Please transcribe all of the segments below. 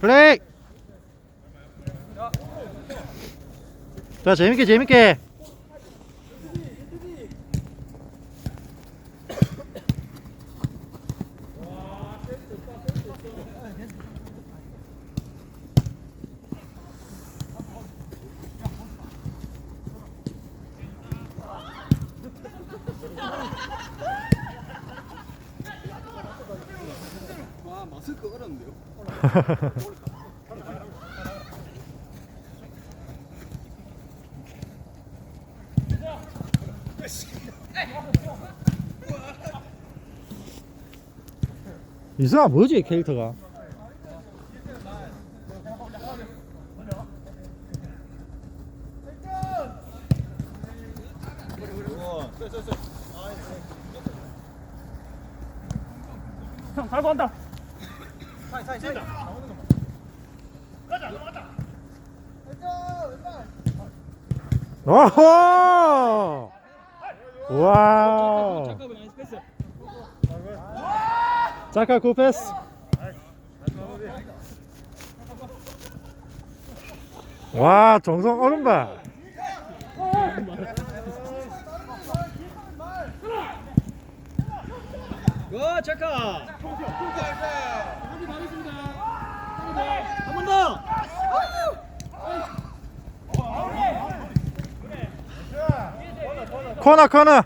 플레이. 자 재밌게 재밌게. 와 마스크 어렵네요. 이승아 뭐지 캐릭터가? 형 달고 간다. 와. 잠깐만 나이스 패스. 자카 쿠페스. 와 정성 봐. 와 더. 코너 코너.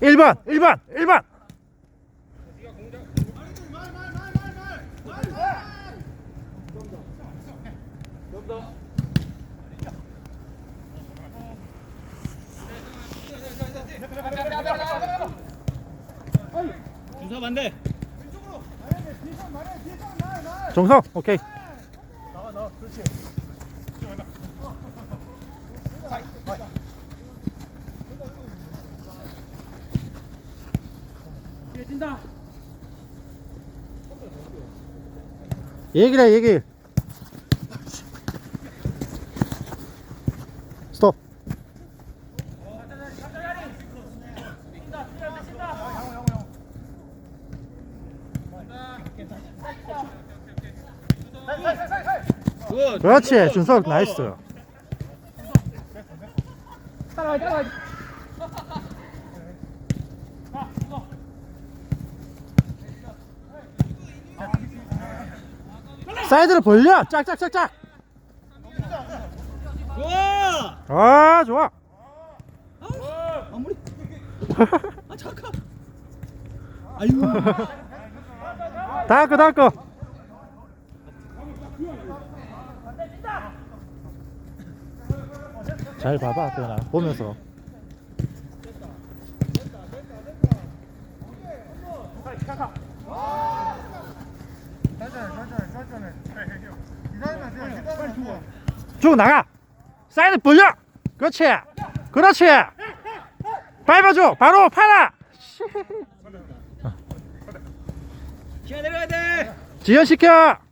일번일번일번 준 서 반대. 정성 오케이. 뛴다. 얘기를 해 얘기. 스톱. 굿. 그렇지 준석 나이스. 따라가 따라가. 사이드를 벌려 짝짝짝짝. 좋아. 아 좋아. 아무리. 아 잠깐. 아유. 다크 다크. 잘 봐봐 태연아 보면서. 쭉 나가. 사이드 벌려. 그렇지. 그렇지. 밟아줘. 바로 팔아. 기아 내려야 돼. 지연 시켜.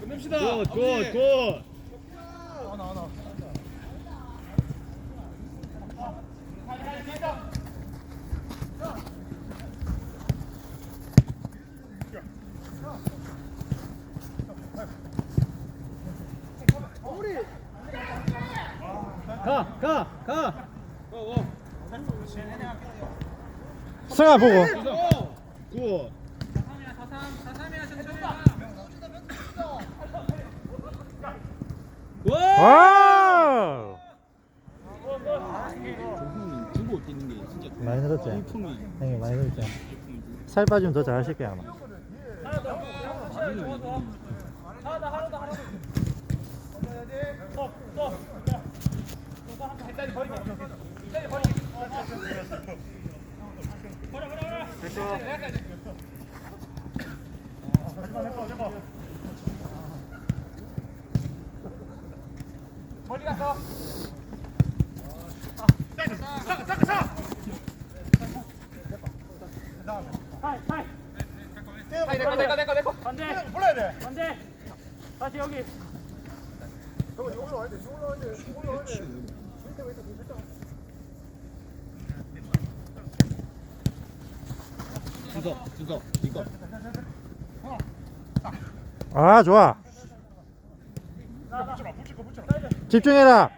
끝냅시다. 굿, 굿, 서야 보고. 굿. 와! 많이 늘었죠? 형님 많이 늘었죠? 살 빠지면 더 잘하실 거야 아마. 일단 버리게. 멀리 갔어. 올라와야 돼. 여기 형 여기로 와야 돼. 올라와야 돼. 올라와야 돼. 준서 준서 이거. 아 좋아. 집중해라.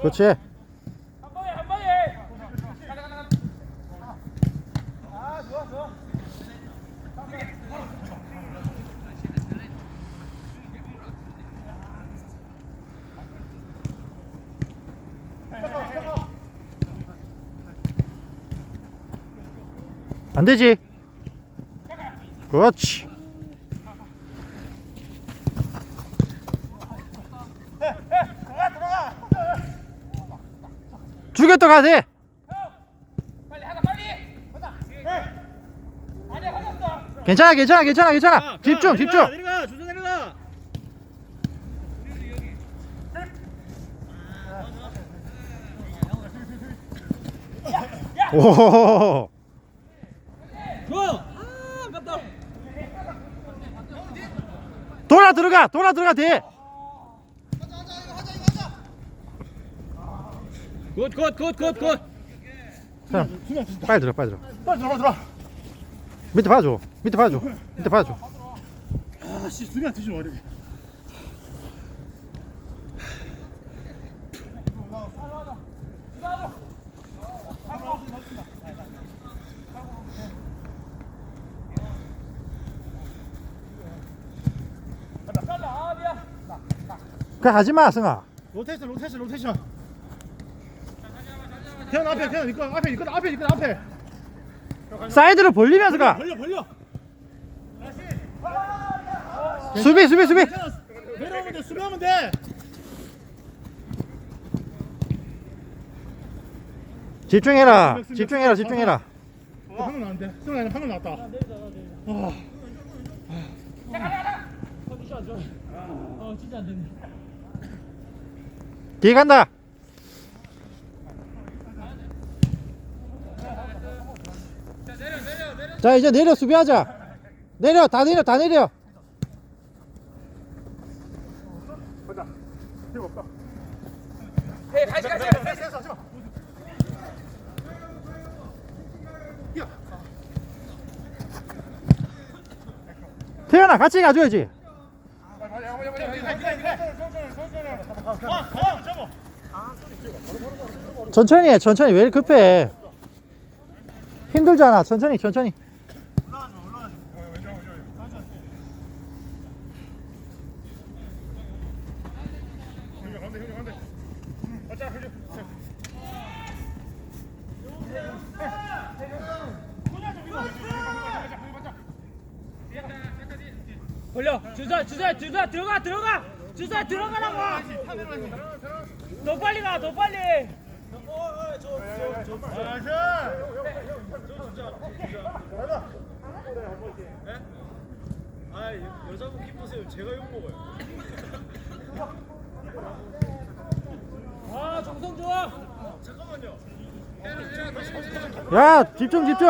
그렇지 한 방에 한 방에 안 되지? 그렇지. 가세 빨리 아니야 걸렸어 괜찮아 괜찮아 괜찮아 괜찮아. 집중 집중 내려가 준서 내려가. 오 좋아 아 아깝다 돌아 들어가 돌아 들어가 돼 굿굿굿굿굿. 자, 빨리 들어 빨리 들어. 빨리 들어가 들어가 밑에 봐줘 밑에 봐줘 밑에 봐줘. 아씨 수비한 뒤지 마 이렇 그래 하지 마 승아. 로테이션 로테이션 로테이션. 태연 앞에 태연 이거 앞에 이거 앞에 이거 앞에. 사이드를 벌리면서 가 벌려 벌려. 수비 수비 수비. 내려오면 돼 수비하면 돼. 집중해라 집중해라 집중해라. 어, 방금 나왔는데. 승아 형 방금 나왔다. 아, 컨디션 안 좋아 어 진짜 안 되네 뒤에 간다. 자 이제 내려 수비하자. 내려 다 내려 다 내려. 해 같이 같이 태연아 같이 가줘야지 천천히 해 천천히. 왜 이렇게 급해? 힘들잖아. 천천히 천천히 벌려 주자 주자 주자 들어가 들어가 주자 들어가라고 더 빨리 가 더 빨리. 아 여자분 기쁘세요 제가 욕 먹어요 아 정성 좋아 잠깐만요 야 집중 집중.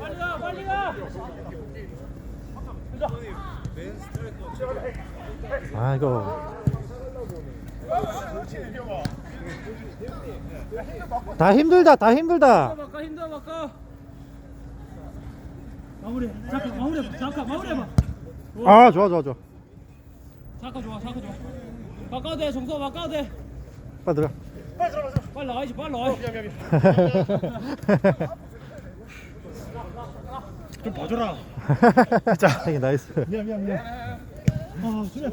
빨리 가 빨리 가 아 이거. 다 힘들다 다 힘들다. 바꿔 힘들어 바꿔 마무리. 잠깐 마무리 해봐. 잠깐 마무리 해봐. 아 좋아 좋아 좋아. 잠깐 좋아 잠깐 좋아. 바꿔도 돼 정성 바꿔도 돼. 빨리 들어 빨리 나가야지 빨리 나가야지 좀 봐줘라. 자 나이스. 미안 미안 미안 아 늦었다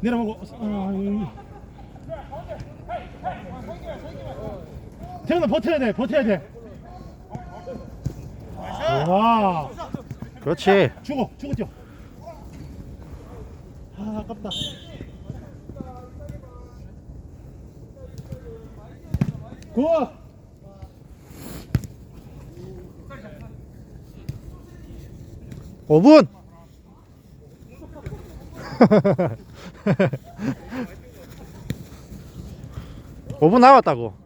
내려보고 아, 음. 태연아 버텨야 돼 버텨야 돼 와, 그렇지 죽어, 죽어 뛰어. 아깝다. 굿! 오분 오분 남았다고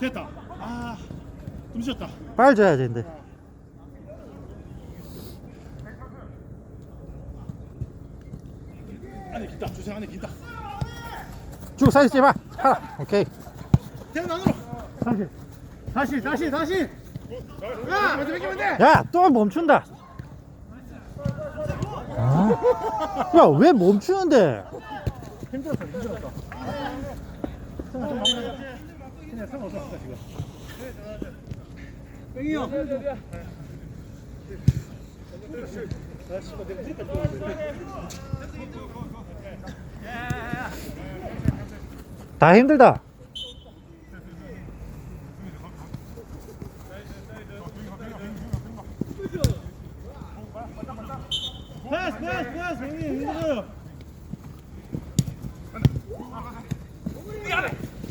됐다. 아, 좀 쉬었다. 빨리 줘야 되는데. 안에 긴다. 주생 안에 긴다. 쭉 사진 찍어봐. 하나. 오케이. 태연 안으로. 다시, 다시, 다시, 다시. 야, 먼저 뺏기면 돼. 야, 또 멈춘다. 아? 야, 왜 멈추는데? 힘들었어, 힘들었어. 성아, 좀 마무리. 그냥 상관 없었어 지금. 뺑이 형. 다 힘들다.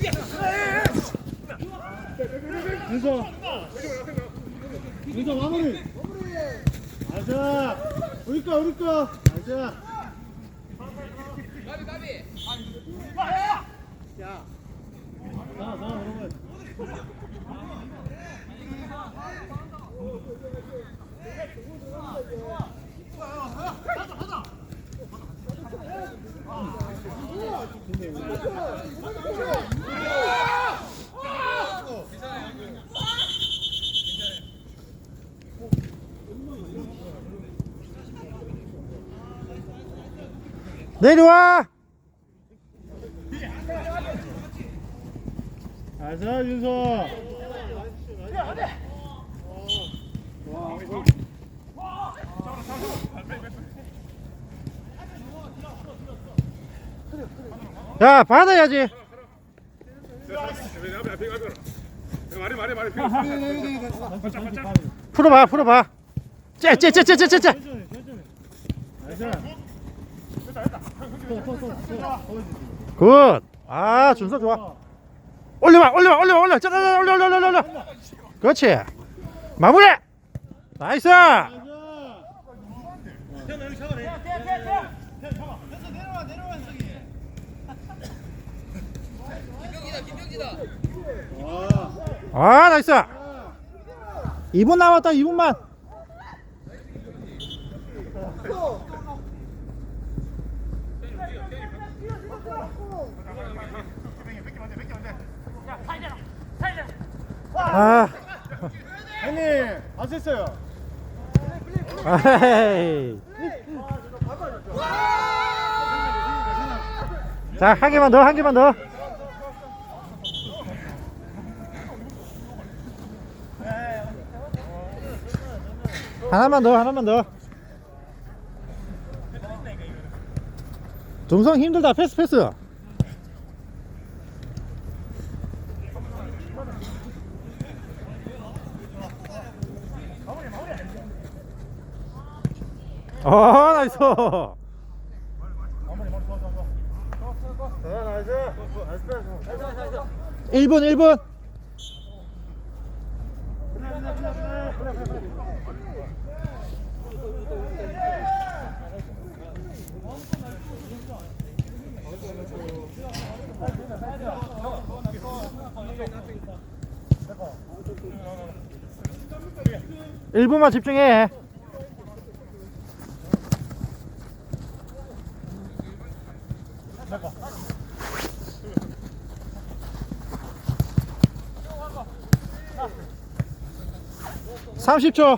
힘들어요. 윤서, 윤서 마무리. 맞아. 우리 거, 우리 거. 맞아. 자, 자, 여러분. 내려와. 맞아, 윤서. 야, 받아야지. 풀어봐, 풀어봐. 째, 째, 째, 째, 째, 째, 굿. 아, 준서 좋아. 올려봐, 올려봐, 올려봐, 올려. 자, 자, 자, 올려, 올려, 올려, 올려. 그렇지. 마무리. 나이스. 아, 나이스. 2분 남았다, 2분만. 아, 형님, 아셨어요? 아이. 자, 한 개만 더, 한 개만 더. 하나만 더, 하나만 더. 동성 힘들다, 패스, 패스. 어, 나이스. 1분, 1분. 일분만 집중해. 삼십 초.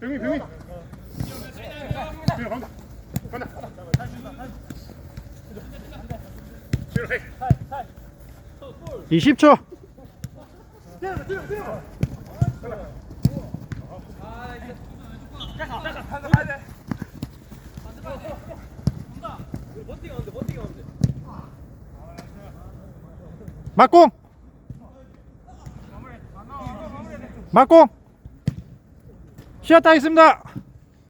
병이 병이 병이 간다. 간다. 뒤로 해 이십 초. 막공 막공! 쉬었다 있습니다